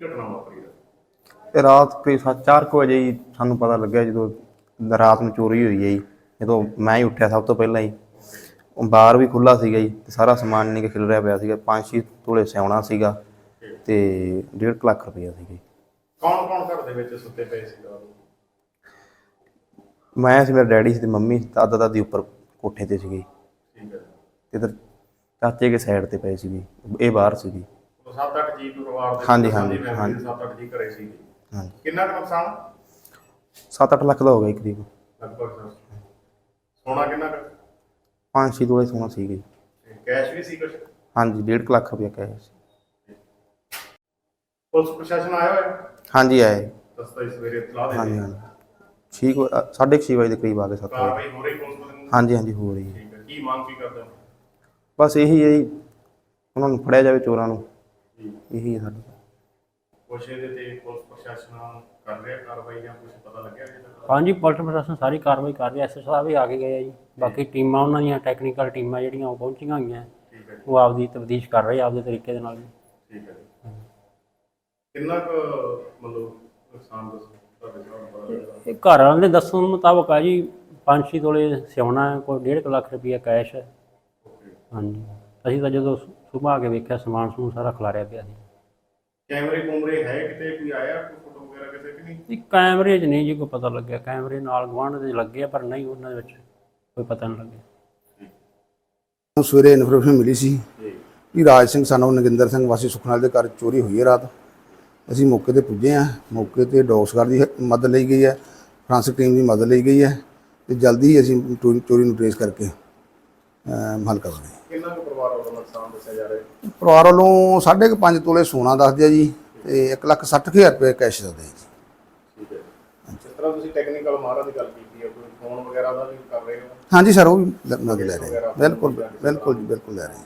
ਘਟਨਾ ਵਾਪਰੀ ਹੈ ਇਹ ਰਾਤ ਕੋਈ 4 ਵਜੇ ਹੀ ਸਾਨੂੰ ਪਤਾ ਲੱਗਿਆ ਜਦੋਂ ਰਾਤ ਨੂੰ ਚੋਰੀ ਹੋਈ ਹੈ ਜੀ। ਜਦੋਂ ਮੈਂ ਹੀ ਉੱਠਿਆ ਸਭ ਤੋਂ ਪਹਿਲਾਂ ਹੀ। ਉਹ ਬਾਰ ਵੀ ਖੁੱਲਾ ਸੀਗਾ ਜੀ ਤੇ ਸਾਰਾ ਸਮਾਨ ਨਹੀਂ ਖਿਲ ਰਿਹਾ ਪਿਆ ਸੀਗਾ। 5-6 ਤੋਲੇ ਸਿਆਉਣਾ ਸੀਗਾ ਤੇ 1.5 ਲੱਖ ਰੁਪਇਆ ਸੀਗਾ ਜੀ। ਕੌਣ ਕੌਣ ਘਰ ਦੇ ਵਿੱਚ ਸੁੱਤੇ ਪਏ ਸੀ ਮੈਂ ਸੀ ਮੇਰੇ ਡੈਡੀ ਸੀ ਤੇ ਮੰਮੀ ਦਾਦਾ ਦਾਦੀ ਉੱਪਰ ਕੋਠੇ ਤੇ ਸੀਗੇ। ਠੀਕ ਹੈ। ਤੇ ਇਧਰ ਚਾਚੇ ਕੇ ਸਾਈਡ ਤੇ ਪਏ ਸੀਗੇ। ਇਹ ਬਾਹਰ ਸੀਗੀ। 7-8 ਜੀ ਪਰਿਵਾਰ ਦੇ ਹਾਂਜੀ, ਹਾਂਜੀ, ਹਾਂਜੀ। 7-8 ਜੀ ਘਰੇ ਸੀ ਹਾਂਜੀ। ਕਿੰਨਾ ਕੁ ਨੁਕਸਾਨ? 7-8 ਲੱਖ ਦਾ ਹੋ ਗਿਆ ਜੀ। ਕਰੀਬ ਲਗਭਗ ਸਰ। ਸੋਨਾ ਕਿੰਨਾ ਕੁ? 5-6 ਤੋਲੇ ਸੋਨਾ ਸੀਗਾ ਜੀ। ਤੇ ਕੈਸ਼ ਵੀ ਸੀ ਕੁਝ ਹਾਂਜੀ 1.5 ਲੱਖ ਰੁਪਇਆ ਕਹੇ ਸੀ ਪੁਲਿਸ ਪ੍ਰਸ਼ਾਸਨ ਆਇਆ ਹੋਇਆ? ਹਾਂਜੀ ਆਏ ਦਸਤਾ ਇਸ ਸਵੇਰੇ ਇਤਲਾਹ ਦੇ ਹਾਂਜੀ। ਹਾਂਜੀ। ਠੀਕ ਸਾਢੇ ਕੁ ਛੇ ਵਜੇ ਦੇ ਕਰੀਬ ਆ ਗਏ ਸੱਤ ਵਜੇ। ਕਾਰਵਾਈ ਹੋ ਰਹੀ ਪੁਲਿਸ ਵੱਲੋਂ? ਹਾਂਜੀ ਹਾਂਜੀ ਹੋ ਰਹੀ ਹੈ। ਠੀਕ ਹੈ। ਕੀ ਮੰਗ ਕੀ ਕਰਦੇ ਹੋ? ਬਸ ਇਹੀ ਹੈ ਜੀ ਉਹਨਾਂ ਨੂੰ ਫੜਿਆ ਜਾਵੇ ਚੋਰਾਂ ਨੂੰ। ਇਹੀ ਹੈ ਸਾਡੀ ਕੁਛ ਇਹਦੇ ਤੇ ਪੁਲਿਸ ਪ੍ਰਸ਼ਾਸਨ ਕਰ ਰਿਹਾ ਕਾਰਵਾਈ ਜਾਂ ਕੁਝ ਪਤਾ ਲੱਗਿਆ ਤੱਕ ਹਾਂਜੀ ਪੁਲਿਸ ਪ੍ਰਸ਼ਾਸਨ ਸਾਰੀ ਕਾਰਵਾਈ ਕਰ ਰਿਹਾ। ਐਸਐਸ ਸਾਹਿਬ ਵੀ ਆ ਕੇ ਗਏ ਆ ਜੀ। ਬਾਕੀ ਟੀਮਾਂ ਉਹਨਾਂ ਦੀਆਂ ਟੈਕਨੀਕਲ ਟੀਮਾਂ ਜਿਹੜੀਆਂ ਉਹ ਪਹੁੰਚੀਆਂ ਹੋਈਆਂ। ਠੀਕ ਹੈ ਜੀ, ਉਹ ਆਪਦੀ ਤਫਤੀਸ਼ ਕਰ ਰਹੇ ਆ ਆਪਦੇ ਤਰੀਕੇ ਦੇ ਨਾਲ ਜੀ। ਠੀਕ ਹੈ ਜੀ। ਕਿੰਨਾ ਕੁ ਮਤਲਬ ਨੁਕਸਾਨ ਦੱਸੋ? ਤੁਹਾਡੇ ਹਿਸਾਬ ਨਾਲ ਪਤਾ ਲੱਗਾ ਇਹ ਘਰ ਵਾਲਿਆਂ ਦੇ ਦੱਸਣ ਮੁਤਾਬਕ ਆ ਜੀ 5-6 ਤੋਲੇ ਸਿਉਣਾ ਹੈ ਕੋਈ 1.5 ਲੱਖ ਰੁਪਈਆ ਕੈਸ਼ ਹੈ। ਓਕੇ ਹਾਂਜੀ। ਅਸੀਂ ਤਾਂ ਜਦੋਂ ਆ ਕੇ ਵੇਖਿਆ ਸਮਾਨ ਸਮੂਨ ਸਾਰਾ ਖਿਲਾਰਿਆ ਪਿਆ ਸੀ। ਕੈਮਰੇ ਕੁਮਰੇ ਹੈ ਕਿਤੇ ਕੋਈ ਆਇਆ ਕੋਈ ਫੋਟੋ ਵਗੈਰਾ ਕਿਤੇ ਕਿ ਨਹੀਂ? ਇਹ ਕੈਮਰੇ 'ਚ ਨਹੀਂ ਜੀ ਕੋਈ ਪਤਾ ਲੱਗਿਆ। ਕੈਮਰੇ ਨਾਲ ਗਵਾਂਢ ਦੇ ਲੱਗੇ ਆ ਪਰ ਨਹੀਂ ਉਹਨਾਂ ਦੇ ਵਿੱਚ ਕੋਈ ਪਤਾ ਨਹੀਂ ਲੱਗਿਆ। ਨੂੰ ਸਵੇਰੇ ਇਨਫੋਰਮੇਸ਼ਨ ਮਿਲੀ ਸੀ ਜੀ। ਕਿ ਰਾਜ ਸਿੰਘ ਸਾਨੂੰ ਨਗਿੰਦਰ ਸਿੰਘ ਵਾਸੀ ਸੁਖਨਾਲ ਦੇ ਘਰ ਚੋਰੀ ਹੋਈ ਹੈ ਰਾਤ। ਅਸੀਂ ਮੌਕੇ ਤੇ ਪੁੱਜੇ ਹਾਂ। ਮੌਕੇ ਤੇ ਡੌਗਸਗਾਰਡ ਦੀ ਮਦਦ ਲਈ ਗਈ ਹੈ। ਫਰਾਂਸਿਕ ਟੀਮ ਦੀ ਮਦਦ ਲਈ ਗਈ ਹੈ। ਤੇ ਜਲਦੀ ਹੀ ਅਸੀਂ ਚੋਰੀ ਚੋਰੀ ਨੂੰ ਟ੍ਰੇਸ ਕਰਕੇ ਅਮ, ਹੱਲ ਕਰਾਂਗੇ ਕਿੰਨਾ ਕੁ ਪਰਿਵਾਰ ਵੱਲੋਂ ਨੁਕਸਾਨ ਦੱਸਿਆ ਜਾ ਰਿਹਾ ਹੈ? ਪਰਿਵਾਰ ਵੱਲੋਂ 5.5 ਤੋਲੇ ਸੋਨਾ ਦੱਸਦੇ ਆ ਜੀ ਤੇ 1,60,000 ਰੁਪਏ ਕੈਸ਼ ਦੱਸਦੇ ਆ ਜੀ। ਠੀਕ ਹੈ ਜਿਸ ਤਰ੍ਹਾਂ ਤੁਸੀਂ ਟੈਕਨੀਕਲ ਮਾਹਰਾਂ ਦੀ ਗੱਲ ਕੀਤੀ ਹੈ ਕੋਈ ਫੋਨ ਵਗੈਰਾ ਦਾ ਵੀ ਕਰ ਰਹੇ ਹੋ? ਹਾਂਜੀ ਸਰ ਉਹ ਵੀ ਲ- ਲੈ ਰਹੇ ਹਾਂ। ਬਿਲਕੁਲ ਬਿਲਕੁਲ ਜੀ ਬਿਲਕੁਲ ਲੈ ਰਹੇ ਹਾਂ